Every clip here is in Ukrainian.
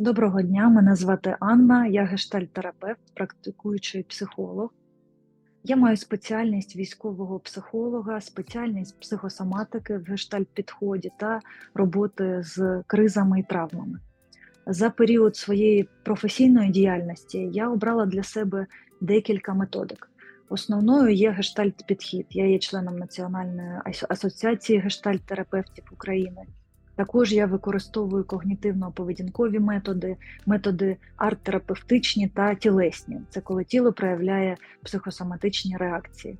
Доброго дня, мене звати Анна, я гештальт-терапевт, практикуючий психолог. Я маю спеціальність військового психолога, спеціальність психосоматики в гештальт-підході та роботи з кризами і травмами. За період своєї професійної діяльності я обрала для себе декілька методик. Основною є гештальт-підхід. Я є членом Національної асоціації гештальт-терапевтів України. Також я використовую когнітивно-поведінкові методи, методи арт-терапевтичні та тілесні. Це коли тіло проявляє психосоматичні реакції.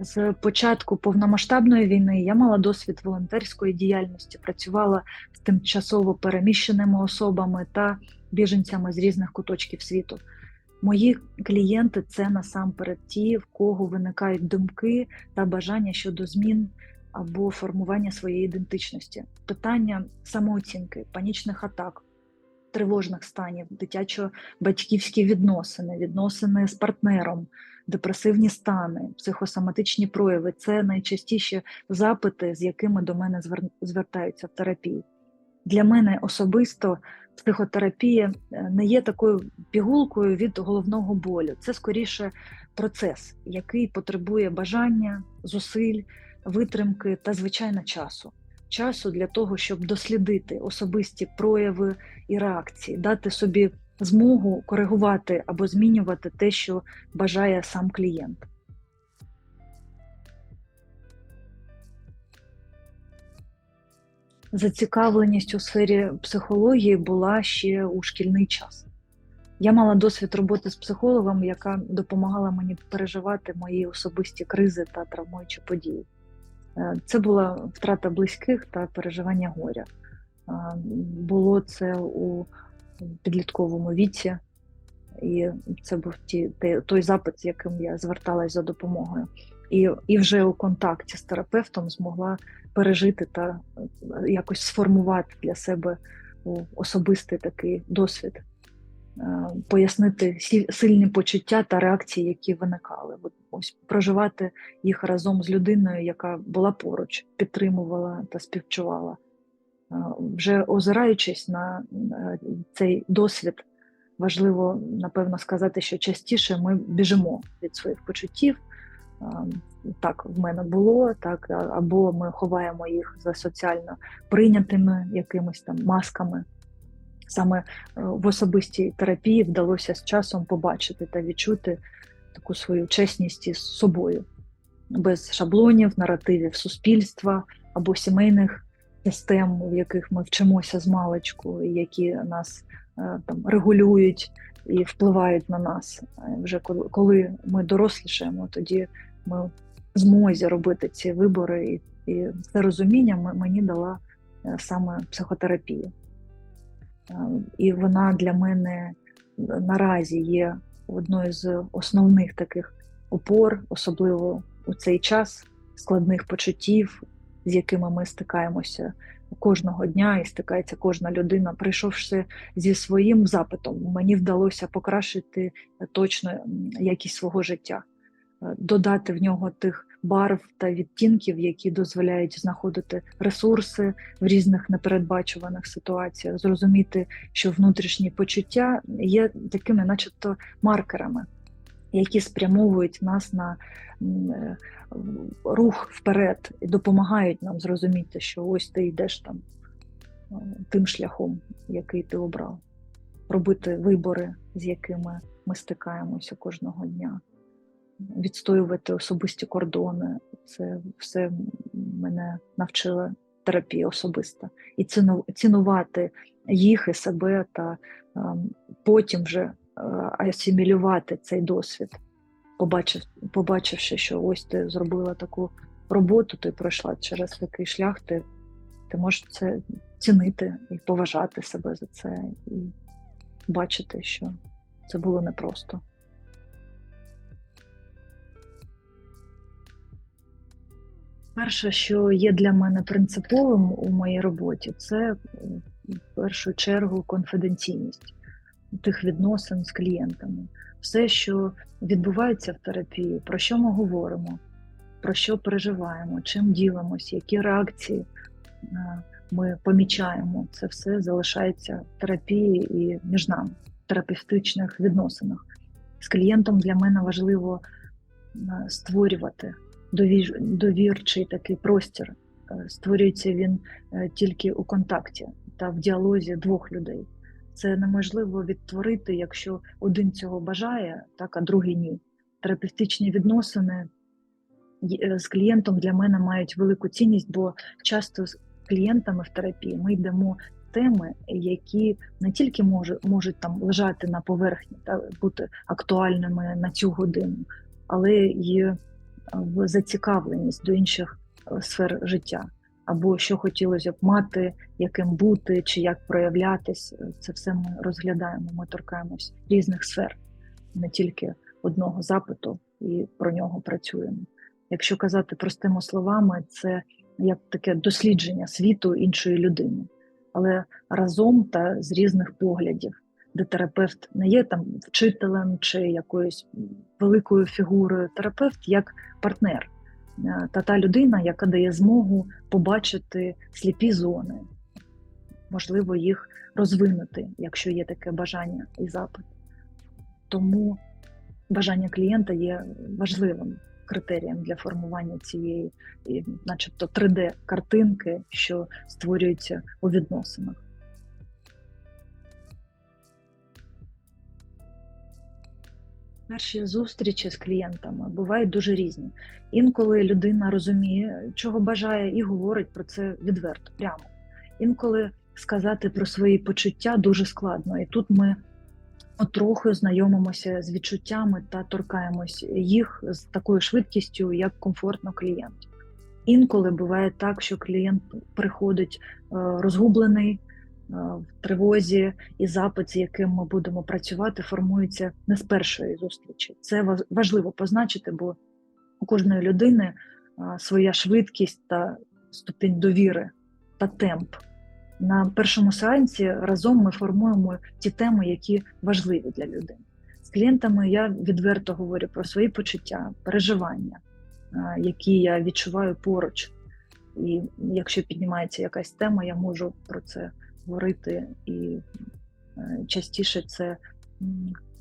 З початку повномасштабної війни я мала досвід волонтерської діяльності, працювала з тимчасово переміщеними особами та біженцями з різних куточків світу. Мої клієнти це насамперед ті, в кого виникають думки та бажання щодо змін або формування своєї ідентичності, питання самооцінки, панічних атак, тривожних станів, дитячо-батьківські відносини, відносини з партнером, депресивні стани, психосоматичні прояви це найчастіші запити, з якими до мене звертаються в терапії. Для мене особисто психотерапія е, не є такою пігулкою від головного болю. Це скоріше процес, який потребує бажання, зусиль витримки та, звичайно, часу. Часу для того, щоб дослідити особисті прояви і реакції, дати собі змогу коригувати або змінювати те, що бажає сам клієнт. Зацікавленість у сфері психології була ще у шкільний час. Я мала досвід роботи з психологом, яка допомагала мені переживати мої особисті кризи та травмуючі події. Е, це була втрата близьких та переживання горя. Е, було це у підлітковому віці, і це був ті, той запит, з яким я зверталась за допомогою. І і вже у контакті з терапевтом змогла пережити та е, якось сформувати для себе особистий такий досвід. Пояснити сильні почуття та реакції, які виникали. Ось проживати їх разом з людиною, яка була поруч, підтримувала та співчувала. Е, вже озираючись на цей досвід, важливо напевно сказати, що частіше ми біжимо від своїх почуттів. Е, так в мене було, так або ми ховаємо їх за соціально прийнятими якимись там масками. Саме е, в особистій терапії вдалося з часом побачити та відчути таку свою чесність із собою, без шаблонів, наративів суспільства або сімейних систем, в яких ми вчимося з маличку, які нас е, там регулюють і впливають на нас. Е, вже коли ми дорослішаємо, тоді ми змозі робити ці вибори, і це розуміння мені дала саме психотерапія. І вона для мене наразі є одною з основних таких опор, особливо у цей час складних почуттів, з якими ми стикаємося кожного дня, і стикається кожна людина, прийшовши зі своїм запитом, мені вдалося покращити точно якість свого життя, додати в нього тих барв та відтінків, які дозволяють знаходити ресурси в різних непередбачуваних ситуаціях, зрозуміти, що внутрішні почуття є такими, начебто, маркерами, які спрямовують нас на е, рух вперед і допомагають нам зрозуміти, що ось ти йдеш там е, тим шляхом, який ти обрав, робити вибори, з якими ми стикаємося кожного дня відстоювати особисті кордони. Це все мене навчила терапія особиста. І цінувати їх і себе, та ем, потім вже е, асимілювати цей досвід, побачив, побачивши, що ось ти зробила таку роботу, ти пройшла через такий шлях, ти, ти можеш це цінити і поважати себе за це, і бачити, що це було непросто. Перше, що є для мене принциповим у моїй роботі, це в першу чергу конфіденційність тих відносин з клієнтами. Все, що відбувається в терапії, про що ми говоримо, про що переживаємо, чим ділимося, які реакції е, ми помічаємо це все, залишається в терапії і між нами, в терапевтичних відносинах. З клієнтом для мене важливо е, створювати довірчий такий простір. Е, Створюється він е, тільки у контакті та в діалозі двох людей. Це неможливо відтворити, якщо один цього бажає, так а другий ні. Терапевтичні відносини е, з клієнтом для мене мають велику цінність, бо часто з клієнтами в терапії ми йдемо теми, які не тільки може, можуть там лежати на поверхні та бути актуальними на цю годину, але й в зацікавленість до інших е, сфер життя. Або що хотілося б мати, яким бути, чи як проявлятись. Е, Це все ми розглядаємо. Ми торкаємось різних сфер, не тільки одного запиту, і про нього працюємо. Якщо казати простими словами, це як таке дослідження світу іншої людини, але разом та з різних поглядів, де терапевт не є там вчителем чи якоюсь великою фігурою. Терапевт як партнер е, та та людина, яка дає змогу побачити сліпі зони, можливо, їх розвинути, якщо є таке бажання і запит. Тому бажання клієнта є важливим критерієм для формування цієї, начебто, 3D-картинки, що створюються у відносинах. Перші зустрічі з клієнтами бувають дуже різні. Інколи людина розуміє, чого бажає, і говорить про це відверто, прямо. Інколи сказати про свої почуття дуже складно. І тут ми трохи знайомимося з відчуттями та торкаємось їх з такою швидкістю, як комфортно клієнту. Інколи буває так, що клієнт приходить е, розгублений в тривозі, і запит, з яким ми будемо працювати, формується не з першої зустрічі. Це важливо позначити, бо у кожної людини е, своя швидкість та ступінь довіри та темп. На першому сеансі разом ми формуємо ті теми, які важливі для людини. З клієнтами я відверто говорю про свої почуття, переживання, які я відчуваю поруч. І якщо піднімається якась тема, я можу про це говорити. І е, частіше це,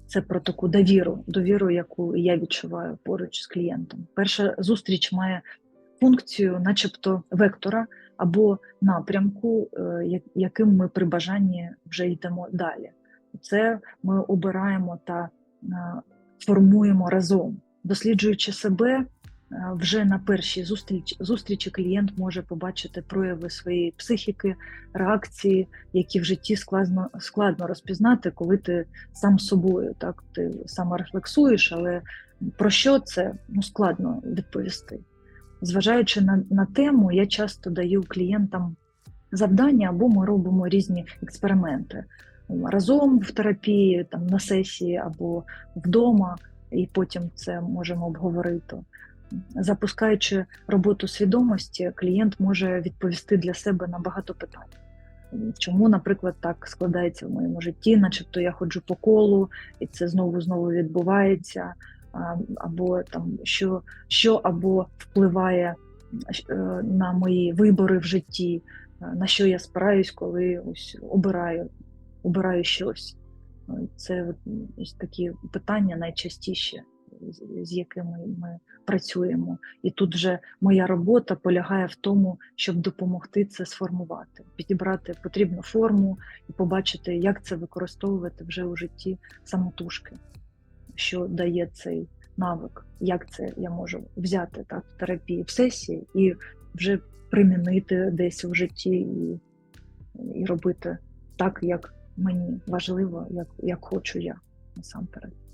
це про таку довіру, довіру, яку я відчуваю поруч з клієнтом. Перша зустріч має функцію, начебто, вектора або напрямку, е, яким ми при бажанні вже йдемо далі. Це ми обираємо та е, формуємо разом, досліджуючи себе. Е, Вже на першій зустріч, зустрічі клієнт може побачити прояви своєї психіки, реакції, які в житті складно, складно розпізнати, коли ти сам собою, так ти саморефлексуєш, але про що це ну, складно відповісти. Зважаючи на, на тему, я часто даю клієнтам завдання, або ми робимо різні експерименти разом в терапії, там на сесії або вдома, і потім це можемо обговорити. Запускаючи роботу свідомості, клієнт може відповісти для себе на багато питань. Чому, наприклад, так складається в моєму житті, начебто я ходжу по колу, і це знову знову відбувається, або там що, що або впливає е, на мої вибори в житті, е, на що я спираюсь, коли ось обираю, обираю щось. Це ось такі питання найчастіші, з- з якими ми працюємо. І тут вже моя робота полягає в тому, щоб допомогти це сформувати, підібрати потрібну форму і побачити, як це використовувати вже у житті самотужки, що дає цей навик, як це я можу взяти так в терапії в сесії і вже примінити десь у житті і, і робити так, як мені важливо, як, як хочу я насамперед.